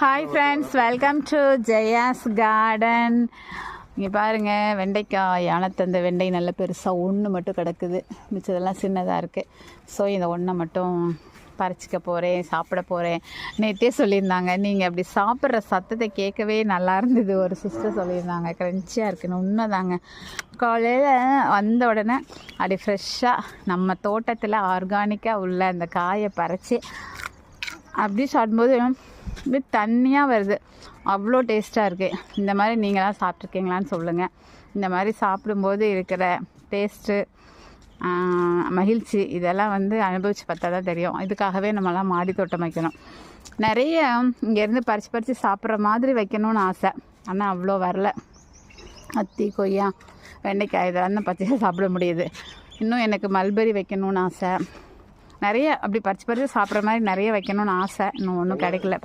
Hi friends welcome to Jaya's garden இங்கே பாருங்கள் வெண்டைக்காய் யானத்தந்த வெண்டை நல்ல பெருசாக ஒன்று மட்டும் கிடக்குது. மிச்சதெல்லாம் சின்னதாக இருக்குது ஸோ இந்த ஒன்றை மட்டும் பறிச்சிக்க போகிறேன் சாப்பிட போகிறேன் நேற்றே சொல்லியிருந்தாங்க நீங்கள் அப்படி சாப்பிட்ற சத்தத்தை கேட்கவே நல்லா இருந்தது. ஒரு சிஸ்டர் சொல்லியிருந்தாங்க க்ரன்ச்சியாக இருக்குன்னு. உண்மைதாங்க. காலையில் வந்த உடனே அப்படி ஃப்ரெஷ்ஷாக நம்ம தோட்டத்தில் ஆர்கானிக்காக உள்ள அந்த காயை பறித்து அப்படி சாப்பிடும்போது அப்படியே தண்ணியாக வருது. அவ்வளோ டேஸ்ட்டாக இருக்குது இந்த மாதிரி நீங்களாம் சாப்பிட்ருக்கீங்களான்னு சொல்லுங்கள் இந்த மாதிரி சாப்பிடும்போது இருக்கிற டேஸ்ட்டு மகிழ்ச்சி இதெல்லாம் வந்து அனுபவித்து பார்த்தா தான் தெரியும். இதுக்காகவே நம்மலாம் மாடி தோட்டம் வைக்கணும். நிறைய இங்கேருந்து பறித்து பறித்து சாப்பிட்ற மாதிரி வைக்கணும்னு ஆசை. ஆனால் அவ்வளோ வரல. அத்தி கொய்யா வெண்டைக்காய் இதெல்லாம் தான் பச்சையாக சாப்பிட முடியுது. இன்னும் எனக்கு மல்பெரி வைக்கணும்னு ஆசை. நிறைய அப்படி பறித்து பறித்து சாப்பிட்ற மாதிரி நிறைய வைக்கணும்னு ஆசை. இன்னும் ஒன்றும் கிடைக்கல.